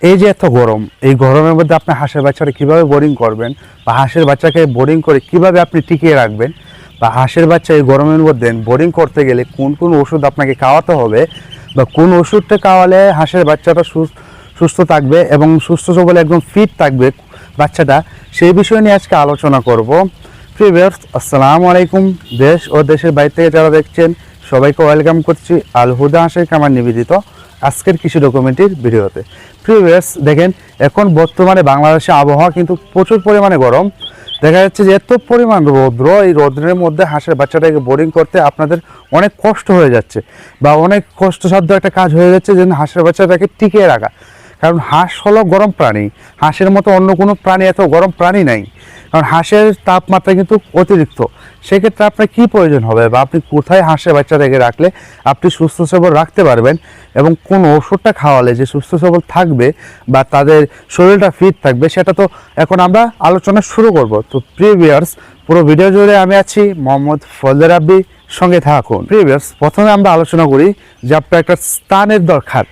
এই যে এত গরম, এই গরমের মধ্যে আপনি হাঁসের বাচ্চাটা কীভাবে বোরিং করবেন বা হাঁসের বাচ্চাকে বোরিং করে কীভাবে আপনি টিকিয়ে রাখবেন বা হাঁসের বাচ্চা এই গরমের মধ্যে বোরিং করতে গেলে কোন কোন ওষুধ আপনাকে খাওয়াতে হবে বা কোন ওষুধটা খাওয়ালে হাঁসের বাচ্চাটা সুস্থ থাকবে এবং সুস্থ সবল একদম ফিট থাকবে বাচ্চাটা? সেই বিষয় নিয়ে আজকে আলোচনা করব। প্রিভিয়ার্স আসসালামু আলাইকুম। দেশ ও দেশের বাইরে থেকে যারা দেখছেন, সবাইকে ওয়েলকাম করছি। আল হুদা হাঁসের কামার নিবেদিত। আজকের কৃষি ডকুমেন্টের ভিডিওতে। প্রিভিয়ার্স দেখেন, এখন বর্তমানে বাংলাদেশে আবহাওয়া কিন্তু প্রচুর পরিমাণে গরম। দেখা যাচ্ছে যে এত পরিমাণ রৌদ্র, এই রৌদ্রের মধ্যে হাঁসের বাচ্চাটাকে বোরিং করতে আপনাদের অনেক কষ্ট হয়ে যাচ্ছে বা অনেক কষ্টসাধ্য একটা কাজ হয়ে যাচ্ছে যে হাঁসের বাচ্চাটাকে টিকিয়ে রাখা। কারণ হাঁস হলো গরম প্রাণী। হাঁসের মতো অন্য কোনো প্রাণী, এত গরম প্রাণী নাই। কারণ হাঁসের তাপমাত্রা কিন্তু অতিরিক্ত। সেক্ষেত্রে আপনার কি প্রয়োজন হবে বা আপনি কোথায় হাঁসের বাচ্চা বাচ্চাটাকে রাখলে আপনি সুস্থ সবল রাখতে পারবেন এবং কোন ওষুধটা খাওয়ালে যে সুস্থ সবল থাকবে বা তাদের শরীরটা ফিট থাকবে সেটা তো এখন আমরা আলোচনা শুরু করব। তো প্রিভিয়ার্স পুরো ভিডিও জুড়ে আমি আছি মোহাম্মদ ফজলে রাব্বি। সঙ্গে থাকুন। প্রিভিয়ার্স প্রথমে আমরা আলোচনা করি যে আপনার একটা স্থানের দরকার।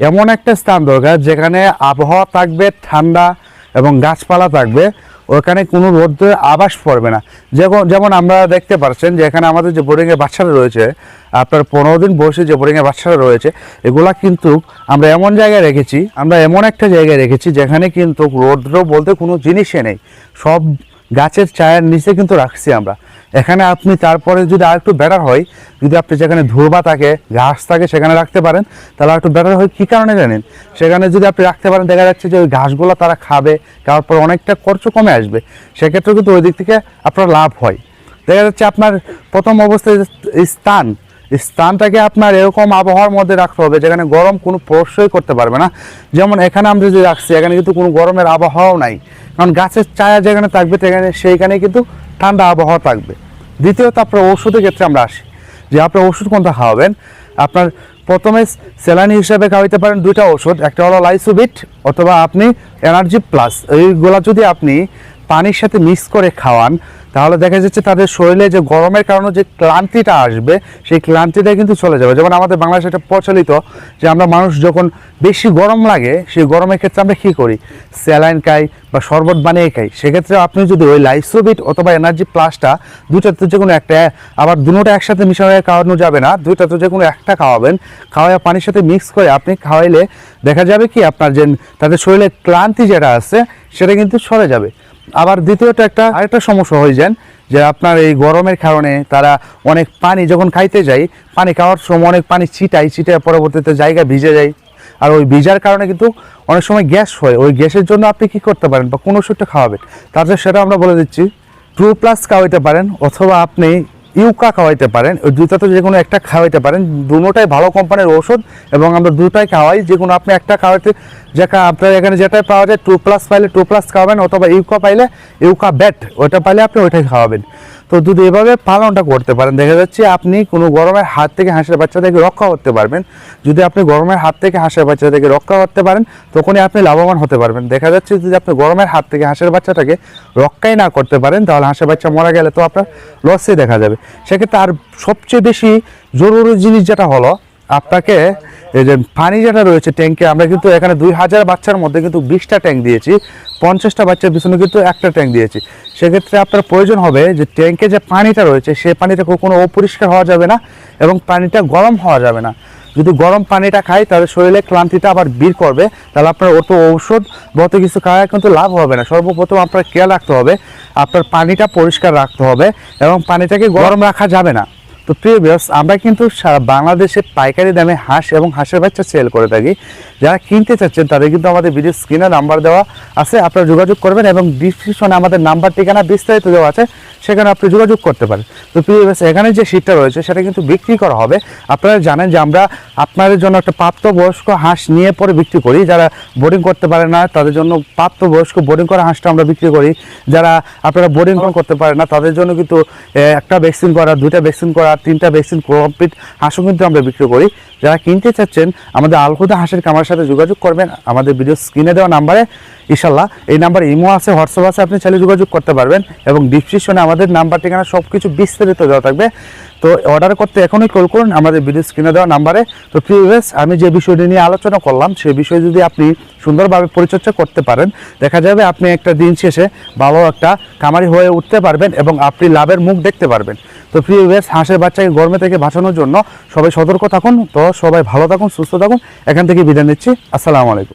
এমন একটা স্থান দরকার যেখানে আবহাওয়া থাকবে ঠান্ডা এবং গাছপালা থাকবে। ওখানে কোনো রোদ্রের আবাস পড়বে না। যেমন যেমন আমরা দেখতে পাচ্ছেন যে এখানে আমাদের যে বোরিংয়ের বাচ্চারা রয়েছে, আপনার পনেরো দিন বয়সে যে বোরিংয়ের বাচ্চারা রয়েছে, এগুলা কিন্তু আমরা এমন জায়গায় রেখেছি, আমরা এমন একটা জায়গায় রেখেছি যেখানে কিন্তু রৌদ্র বলতে কোনো জিনিসই নেই। সব গাছের ছায়ার নিচে কিন্তু রাখছি আমরা। এখানে আপনি তারপরে যদি আর একটু বেটার হয়, যদি আপনি যেখানে ধুরবা থাকে, ঘাস থাকে, সেখানে রাখতে পারেন, তাহলে আর একটু বেটার হয়। কী কারণে জানেন? সেখানে যদি আপনি রাখতে পারেন, দেখা যাচ্ছে যে ওই ঘাসগুলো তারা খাবে, খাওয়ার পর অনেকটা খরচ কমে আসবে। সেক্ষেত্রে কিন্তু ওই দিক থেকে আপনার লাভ হয়। দেখা যাচ্ছে আপনার প্রথম অবস্থায় স্থান স্থানটাকে আপনার এরকম আবহাওয়ার মধ্যে রাখতে হবে, যেখানে গরম কোনো প্রশ্রয় করতে পারবে না। যেমন এখানে আমরা যদি রাখছি, এখানে কিন্তু কোনো গরমের আবহাওয়াও নাই। কারণ গাছের ছায়া যেখানে থাকবে সেখানে সেইখানে কিন্তু ঠান্ডা আবহাওয়া থাকবে। দ্বিতীয়ত আপনার ওষুধের ক্ষেত্রে আমরা আসি। যে আপনার ওষুধ কোনটা খাওয়াবেন? আপনার প্রথমে স্যালানি হিসাবে খাওয়াইতে পারেন দুইটা ওষুধ একটা হলো লাইসোবিট অথবা আপনি এনার্জি প্লাস। এইগুলা যদি আপনি পানির সাথে মিক্স করে খাওয়ান, তাহলে দেখা যাচ্ছে তাদের শরীরে যে গরমের কারণে যে ক্লান্তিটা আসবে, সেই ক্লান্তিটা কিন্তু চলে যাবে। যেমন আমাদের বাংলাদেশে এটা প্রচলিত যে আমরা মানুষ যখন বেশি গরম লাগে, সেই গরমের ক্ষেত্রে আমরা কী করি? স্যালাইন খাই বা শরবত বানিয়ে খাই। সেক্ষেত্রে আপনি যদি ওই লাইসোবিট অথবা এনার্জি প্লাসটা দুইটাতে যে কোনো একটা, আবার দুটোটা একসাথে মিশিয়ে খাওয়ানো যাবে না, দুইটাতে যে কোনো একটা খাওয়াবেন খাওয়ায় পানির সাথে মিক্স করে আপনি খাওয়াইলে দেখা যাবে কি আপনার যে তাদের শরীরে ক্লান্তি যেটা আছে, সেটা কিন্তু সরে যাবে। আবার দ্বিতীয়টা একটা, আরেকটা সমস্যা হয়ে যান যে আপনার এই গরমের কারণে তারা অনেক পানি যখন খাইতে যায়, পানি খাওয়ার সময় অনেক পানি ছিটাই ছিটায় পরবর্তীতে জায়গা ভিজে যায়। আর ওই ভিজার কারণে কিন্তু অনেক সময় গ্যাস হয়। ওই গ্যাসের জন্য আপনি কি করতে পারেন বা কোন ওষুধটা খাওয়াবেন? তারপরে সেটা আমরা বলে দিচ্ছি। টু প্লাস খাওয়াইতে পারেন অথবা আপনি ইউকা খাওয়াইতে পারেন, ওই দুটাতে যে কোনো একটা খাওয়াইতে পারেন। দুটোটাই ভালো কোম্পানির ওষুধ এবং আমরা দুটাই খাওয়াই। যে কোনো আপনি একটা খাওয়াইতে যেটা আপনার এখানে যেটাই পাওয়া যায়, টু প্লাস পাইলে, টু প্লাস খাওয়াবেন অথবা ইউকা পাইলে, ইউকা ব্যাট ওটা পাইলে আপনি ওইটাই খাওয়াবেন। তো যদি এভাবে পালনটা করতে পারেন, দেখা যাচ্ছে আপনি কোনো গরমের হাত থেকে হাঁসের বাচ্চাদেরকে রক্ষা করতে পারবেন। যদি আপনি গরমের হাত থেকে হাঁসের বাচ্চাদেরকে রক্ষা করতে পারেন, তখনই আপনি লাভবান হতে পারবেন। দেখা যাচ্ছে যদি আপনি গরমের হাত থেকে হাঁসের বাচ্চাটাকে রক্ষাই না করতে পারেন, তাহলে হাঁসের বাচ্চা মারা গেলে তো আপনার লসই দেখা যাবে। সেক্ষেত্রে আর সবচেয়ে বেশি জরুরি জিনিস যেটা হলো, আপনাকে এই যে পানি যেটা রয়েছে ট্যাঙ্কে, আমরা কিন্তু এখানে দুই হাজার বাচ্চার মধ্যে কিন্তু বিশটা ট্যাঙ্ক দিয়েছি, পঞ্চাশটা বাচ্চার পিছনে কিন্তু একটা ট্যাঙ্ক দিয়েছি। সেক্ষেত্রে আপনার প্রয়োজন হবে যে ট্যাঙ্কে যে পানিটা রয়েছে, সেই পানিটা কোনো অপরিষ্কার হওয়া যাবে না এবং পানিটা গরম হওয়া যাবে না। যদি গরম পানিটা খাই, তাহলে শরীরে ক্লান্তিটা আবার বের করবে, তাহলে আপনার অত ঔষধ বত কিছু খাওয়া কিন্তু লাভ হবে না। সর্বপ্রথম আপনার খেয়াল রাখতে হবে, আপনার পানিটা পরিষ্কার রাখতে হবে এবং পানিটাকে গরম রাখা যাবে না। তো প্রিয় ভিউয়ার্স আমরা কিন্তু সারা বাংলাদেশে পাইকারি দামে হাঁস এবং হাঁসের বাচ্চা সেল করে থাকি। যারা কিনতে চাচ্ছেন, তাদের কিন্তু আমাদের ভিডিও স্ক্রিনে নাম্বার দেওয়া আছে, আপনারা যোগাযোগ করবেন এবং ডিসক্রিপশনে আমাদের নাম্বার ঠিকানা বিস্তারিত দেওয়া আছে, সেখানে আপনি যোগাযোগ করতে পারেন। তো প্রিয় ভিউয়ার্স এখানে যে শীটটা রয়েছে, সেটা কিন্তু বিক্রি করা হবে। আপনারা জানেন যে আমরা আপনাদের জন্য একটা প্রাপ্তবয়স্ক হাঁস নিয়ে পরে বিক্রি করি। যারা বোর্ডিং করতে পারে না, তাদের জন্য প্রাপ্তবয়স্ক বোর্ডিং করা হাঁসটা আমরা বিক্রি করি। যারা আপনারা বোর্ডিং করতে পারে না, তাদের জন্য কিন্তু একটা ভ্যাকসিন করা, দুইটা ভ্যাকসিন করা তিনটা ভ্যাকসিন কমপ্লিট হাঁসও কিন্তু আমরা বিক্রি করি। যারা কিনতে চাচ্ছেন, আমাদের আলহুদা হাঁসের কামার সাথে যোগাযোগ করবেন। আমাদের ভিডিও স্ক্রিনে দেওয়া নাম্বারে ইনশাল্লাহ এই নাম্বার ইমো আছে, হোয়াটসঅ্যাপ আছে, আপনি চাইলে যোগাযোগ করতে পারবেন। এবং ডিসক্রিপশনে আমাদের নাম্বার ঠিকানা সব কিছু বিস্তারিত দেওয়া থাকবে। তো অর্ডার করতে এখনই কল করুন, আমাদের ভিডিও স্ক্রিনে দেওয়া নাম্বারে তো প্রিভিয়াস আমি যে বিষয়টি নিয়ে আলোচনা করলাম সেই বিষয়ে যদি আপনি সুন্দরভাবে পরিচর্যা করতে পারেন, দেখা যাবে আপনি একটা দিন শেষে ভালো একটা কামারি হয়ে উঠতে পারবেন এবং আপনি লাভের মুখ দেখতে পারবেন। তো প্রিভিয়াস হাঁসের বাচ্চাকে গরমে থেকে বাঁচানোর জন্য সবাই সতর্ক থাকুন। তো সবাই ভালো থাকুন সুস্থ থাকুন। এখান থেকে বিদায় নিচ্ছি। আসসালামু আলাইকুম।